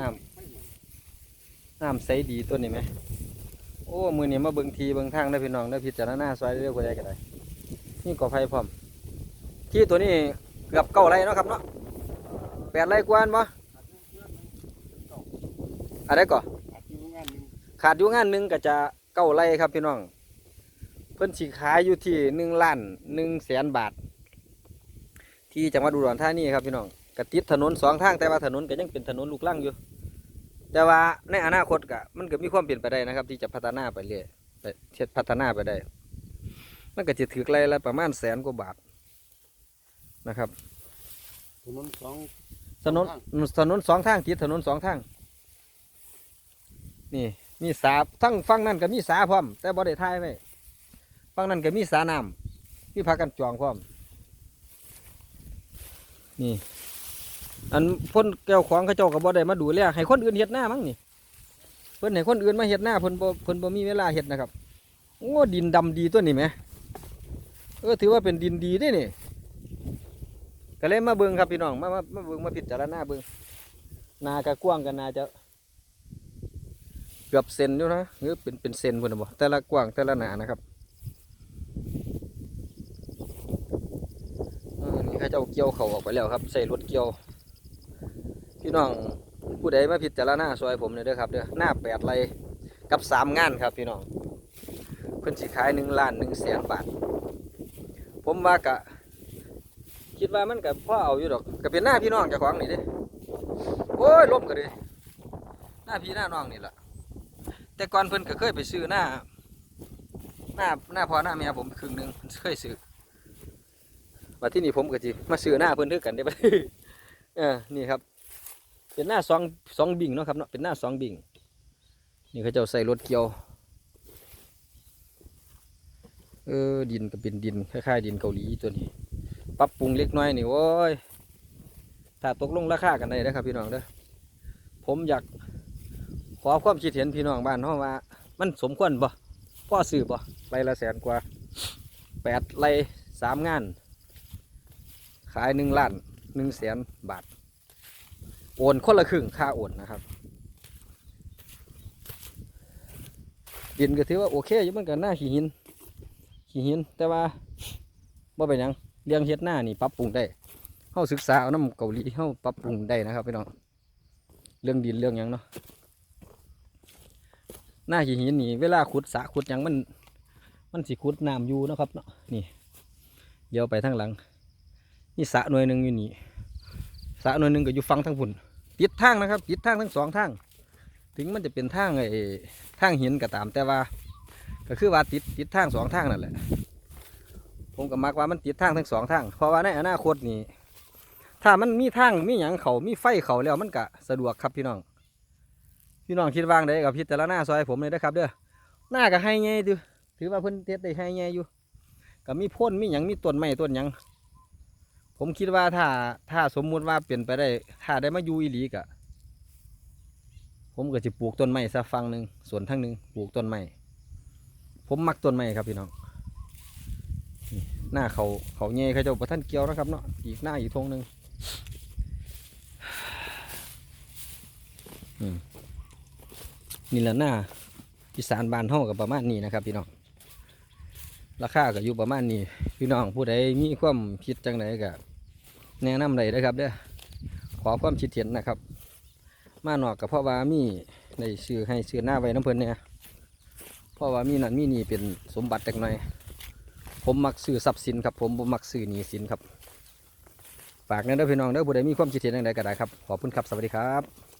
น้ำน้ำใสดีตัวนี้ไหมโอ้มือนี้มาเบิ่งทีเบิ่งทางได้พี่น้องได้พิจารณาซอยเรื่อยๆก็ได้ก็ได้นี่ก่อไฟพร้อม ที่ตัวนี้เกือบเก้าไรเนาะครับเนาะแปดไรกว่านบ่อะไรก่อขาดอยู่งานหนึ่งก็จะเก้าไรครับพี่น้อง เพิ่นสิขายอยู่ที่หนึ่งล้านหนึ่งแสนบาท ที่จังหวัดอุดรธานีครับพี่น้อง กติดถนนสองทางแต่ว่าถนนก็ยังเป็นถนนลูกลังอยู่ แต่ว่าในอนาคตก็มันก็มีความเปลี่ยนไปได้นะครับ ที่จะพัฒนาไปเรื่อยไปเทียพัฒนาไปได้ มันก็จะถือไรละประมาณแสนกว่าบาทนะครับ ถนนสองถนนถนนสองทางติดถนนสองทาง นี่มีสาทั้งฝั่งนั้นก็มีสาพร้อม แต่บ่ได้ทายไว้ฝั่งนั้นก็มีสาน้ำมีพากันจองพร้อม นี่ อันพ่นแก้วของเขาเจ้าก็บ่ได้มาดูแลให้คนอื่นเฮ็ดหน้ามั้งนี่ เพิ่นให้คนอื่นมาเฮ็ดหน้าเพิ่นบ่เพิ่นบ่มีเวลาเฮ็ดนะครับโอ้ดินดำดีตัวนี้ไหมเออถือว่าเป็นดินดีด้นี่ก็เลยมาเบิ่งครับพี่น้องมามามาเบิ่งมาพิจารณาเบิ่งนากระกว้างกันนาจะเกือบเซนอยู่นะหรือเป็นเป็นเซนพุ่นนะบ่แต่ละกว้างแต่ละหนานะครับเออนี่เขาเจ้าเกี่ยวเขาออกไปแล้วครับ ใส่รถเกี่ยว พี่น้องผู้ใดมาพิจารณาซอยผมเลยเด้อครับเด้อหน้าแปดไรกับสามงานครับพี่น้องเพิ่นสิขายหนึ่งล้านหนึ่งแสนบาท ผมว่ากะ คิดว่ามันกับพ่อเอาอยู่ดอกก็เป็นหน้าพี่น้องจ้าของนี่ด้โอ้ยล้มก็เลยหน้าพี่หน้าน้องนี่แหละแต่ก่อนเพิ่นก็เคยไปซื้อหน้า หน้าหน้าพ่อหน้าแม่ผมครึ่งหนึงเคยซื้อมาที่นี่ผมก็จิมาซื้อหน้าเพิ่นด้วยกันได้ปะเออนี่ครับ เป็นหน้าสองสองบิ่งเนาะครับเนาะเป็นหน้าสองบิ่งนี่เขาเจ้าใส่รถเกี่ยวเออดินก็เป็นดินคล้ายๆดินเกาหลีตัวนี้ปรับปรุงเล็กน้อยนี่โว้ยถ้าตกลงราคากันได้นะครับพี่น้องเด้อผมอยากขอความคิดเห็นพี่น้องบ้านเฮาว่า มันสมควรบ่พ่อซื้อบ่ไรละแสนกว่าแปดไรสามงาน ขายหนึ่งล้านหนึ่งแสนบาท โอนคนละครึ่งค่าโอนนะครับ ดินก็ถือว่าโอเคอยู่มันก็น่าขี้หินขี้หิน แต่ว่าบ่เป็นยังเรื่องเฮ็ดหน้านี่ปรับปรุงได้เฮาศึกษาเอาน้ำเกาหลีเฮาปรับปรุงได้นะครับพี่น้องเรื่องดินเรื่องยังเนาะหน้าหินหินนี่เวลาขุดสะขุดยังมัน มันสิขุดน้ำอยู่นะครับเนาะนี่เดี๋ยวไปทางหลังนี่สะหน่วยหนึ่งอยู่นี่สะหน่วยหนึ่งก็อยู่ฝั่งทางพุ่น ติดทางนะครับติดทางทั้งสองทาง ถึงมันจะเป็นทางไอ้ทางหินก็ตามแต่ว่า ก็คือว่าติดติดทางสองทางนั่นแหละ ผมก็มักว่ามันติดทางทั้งสองทาง เพราะว่าในอนาคตนี่ถ้ามันมีทางมีหยังเขามีไฟเขาแล้วมันก็สะดวกครับพี่น้อง พี่น้องคิดว่างได้กับพิจารณาซอยผมเลยนะครับ เด้อหน้าก็ให้ไงดูถือว่าเพิ่นเทศได้ให้ไงอยู่ก็มีพ่นมีหยังมีต้นไม้ต้นหยัง ผมคิดว่าถ้าถ้าสมมุติว่าเปลี่ยนไปได้ ถ้าได้มาอยู่อีหลีกะผมก็จะปลูกต้นไม้สักฟังหนึ่งส่วนทั้งหนึ่งปลูกต้นไม้ผมมักต้นไม้ครับพี่น้องหน้าเขาเขาเงยเขาเจะประท่านเกียวนะครับเนาะอีกหน้าอีกทงหนึ่งนี่แหละหน้าอีสานบานห้องกับประมาณนี้นะครับ พี่น้องราคาก็อยู่ประมาณนี้พี่น้องผู้ใดมีความคิดจังไดก็ แนะนำเลยนะครับเด้อขอความคิดเห็นนะครับ มาหนอกกับพ่อวามีในซื้อให้ซื้อหน้าไว้น้ำเพลินเนี่ยพ่อวามีนั่นมีนี่เป็นสมบัติจากหน่อย ผมมักซื้อทรัพย์สินครับผมผมมักซื้อหนี้สินครับฝากนั่นเด้อพี่น้องเด้อผู้ใดมีความคิดเห็นอย่างไรก็ได้ครับขอบคุณครับสวัสดีครับ